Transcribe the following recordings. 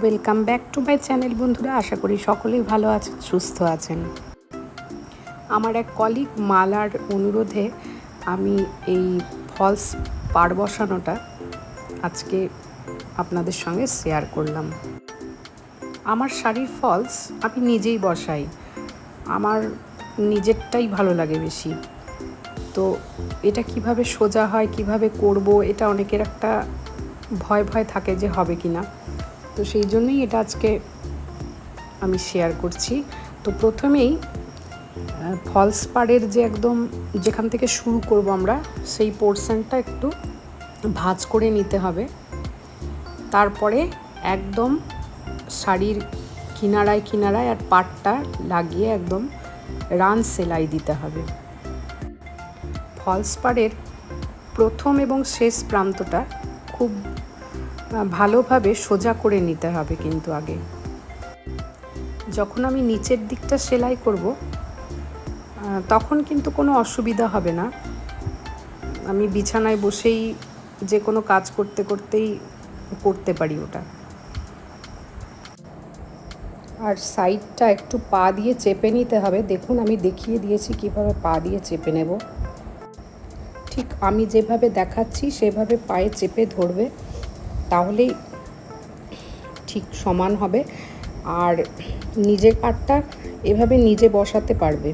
Welcome back to my channel বন্ধুরা। আশা করি সকলেই ভালো আছেন, সুস্থ আছেন। আমার এক কলিগ মালার অনুরোধে আমি এই ফলস পার বসানোটা আজকে আপনাদের সঙ্গে শেয়ার করলাম। আমার শাড়ির ফলস আমি নিজেই বসাই। আমার নিজেরটাই ভালো লাগে বেশি। তো এটা কীভাবে সোজা হয়, কীভাবে করব, এটা অনেকের একটা ভয় ভয় থাকে যে হবে কি না তো সেই জন্যই এটা আজকে আমি শেয়ার করছি। তো প্রথমেই ফলস পাড়ের যে একদম যেখান থেকে শুরু করব আমরা, সেই পোর্শনটা একটু ভাঁজ করে নিতে হবে। তারপরে একদম শাড়ির কিনারায় কিনারায় আর পাটটা লাগিয়ে একদম রান সেলাই দিতে হবে। ফলস পাড়ের প্রথম এবং শেষ প্রান্তটা খুব ভালোভাবে সোজা করে নিতে হবে কিন্তু আগে। যখন আমি নিচের দিকটা সেলাই করব তখন কিন্তু কোনো অসুবিধা হবে না। আমি বিছানায় বসেই যে কোনো কাজ করতে করতেই করতে পারি ওটা। আর সাইডটা একটু পা দিয়ে চেপে নিতে হবে। দেখুন, আমি দেখিয়ে দিয়েছি কীভাবে পা দিয়ে চেপে নেব। ঠিক আমি যেভাবে দেখাচ্ছি, সেভাবে পায়ে চেপে ধরবে। তাহলেই ঠিক সমান হবে। আর নিজের পাটটা এভাবে নিজে বসাতে পারবে।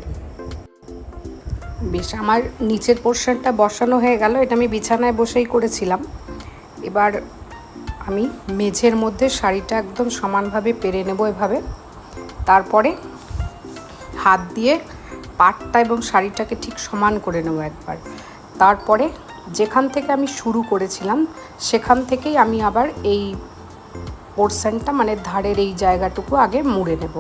বেশ, আমার নিচের পোর্শনটা বসানো হয়ে গেল। এটা আমি বিছানায় বসেই করেছিলাম। এবার আমি মেঝের মধ্যে শাড়িটা একদম সমানভাবে পেরে নেব এভাবে। তারপরে হাত দিয়ে পাটটা এবং শাড়িটাকে ঠিক সমান করে নেব একবার। তারপরে যেখান থেকে আমি শুরু করেছিলাম, সেখান থেকেই আমি আবার এই পোর্শনটা মানে ধারের এই জায়গাটুকু আগে মুড়ে নেব।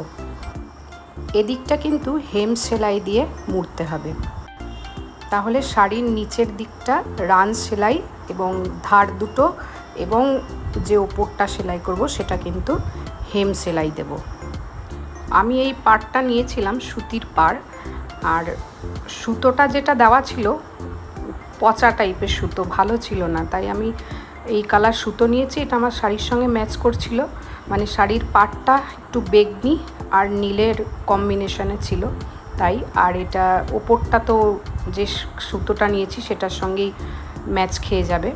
এদিকটা কিন্তু হেম সেলাই দিয়ে মুড়তে হবে। তাহলে শাড়ির নিচের দিকটা রান সেলাই এবং ধার দুটো এবং যে ওপরটা সেলাই করব, সেটা কিন্তু হেম সেলাই দেব। আমি এই পাড়টা নিয়েছিলাম সুতির পাড়, আর সুতোটা যেটা দেওয়া ছিল পচা টাইপের সুতো, ভালো ছিল না। তাই আমি এই কালার সুতো নিয়েছি, এটা আমার শাড়ির সঙ্গে ম্যাচ করছিল। মানে শাড়ির পাটটা একটু বেগনি আর নীলের কম্বিনেশনে ছিল। তাই আর এটা ওপরটা তো যে সুতোটা নিয়েছি, সেটার সঙ্গেই ম্যাচ খেয়ে যাবে।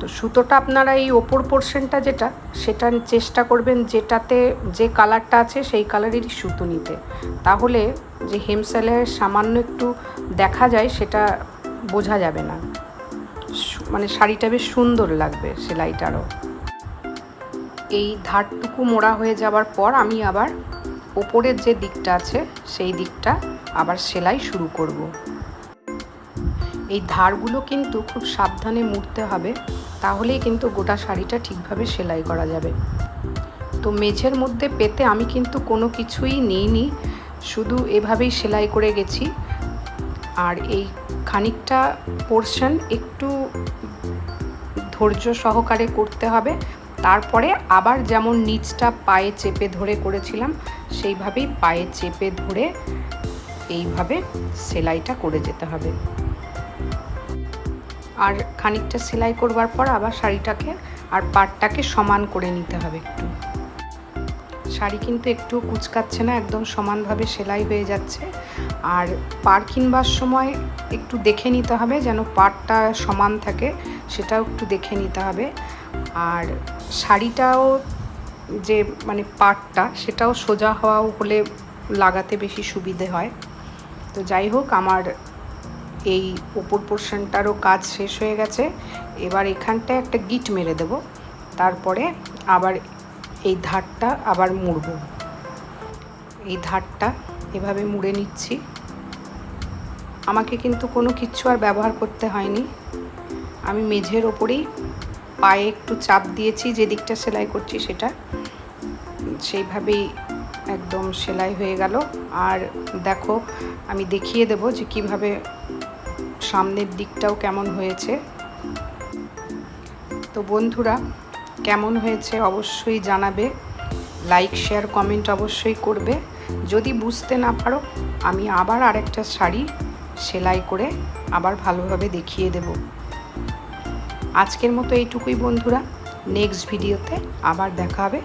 তো সুতোটা আপনারা এই ওপর পোর্শনটা যেটা সেটা চেষ্টা করবেন যেটাতে যে কালারটা আছে, সেই কালারেরই সুতো নিতে। তাহলে যে হেমসেলের সামান্য একটু দেখা যায়, সেটা বোঝা যাবে না। মানে শাড়িটা বেশ সুন্দর লাগবে সেলাইটারও। এই ধারটুকু মোড়া হয়ে যাওয়ার পর আমি আবার ওপরের যে দিকটা আছে সেই দিকটা আবার সেলাই শুরু করব। এই ধারগুলো কিন্তু খুব সাবধানে মুড়তে হবে, তাহলেই কিন্তু গোটা শাড়িটা ঠিকভাবে সেলাই করা যাবে। তো মেঝের মধ্যে পেতে আমি কিন্তু কোনো কিছুই নিইনি, শুধু এভাবেই সেলাই করে গেছি। আর এই খানিকটা পোর্শন একটু ধৈর্য সহকারে করতে হবে। তারপরে আবার যেমন নিচটা পায়ে চেপে ধরে করেছিলাম, সেইভাবেই পায়ে চেপে ধরে এইভাবে সেলাইটা করে যেতে হবে। আর খানিকটা সেলাই করবার পর আবার শাড়িটাকে আর পাটটাকে সমান করে নিতে হবে একটু। শাড়ি কিন্তু একটু কুচকাচ্ছে না, একদম সমানভাবে সেলাই হয়ে যাচ্ছে। আর পার কিনবার সময় একটু দেখে নিতে হবে যেন পাটটা সমান থাকে, সেটাও একটু দেখে নিতে হবে। আর শাড়িটাও যে মানে পাটটা সেটাও সোজা হওয়াও হলে লাগাতে বেশি সুবিধে হয়। তো যাই হোক, আমার এই ওপর পোর্শনটারও কাজ শেষ হয়ে গেছে। এবার এখানটায় একটা গিট মেরে দেব। তারপরে আবার এই ধারটা আবার মুড়ব। এই ধারটা এভাবে মুড়ে নিচ্ছি। আমাকে কিন্তু কোনো কিচ্ছু আর ব্যবহার করতে হয়নি। আমি মেঝের ওপরেই পায়ে একটু চাপ দিয়েছি, যে দিকটা সেলাই করছি সেটা। সেইভাবেই একদম সেলাই হয়ে গেল। আর দেখো, আমি দেখিয়ে দেব যে কীভাবে সামনের দিকটাও কেমন হয়েছে। তো বন্ধুরা কেমন হয়েছে অবশ্যই জানাবে। লাইক শেয়ার কমেন্ট অবশ্যই করবে। যদি বুঝতে না পারো, আমি আবার আরেকটা শাড়ি সেলাই করে আবার ভালোভাবে দেখিয়ে দেব। আজকের মতো এইটুকুই বন্ধুরা। নেক্সট ভিডিওতে আবার দেখা হবে।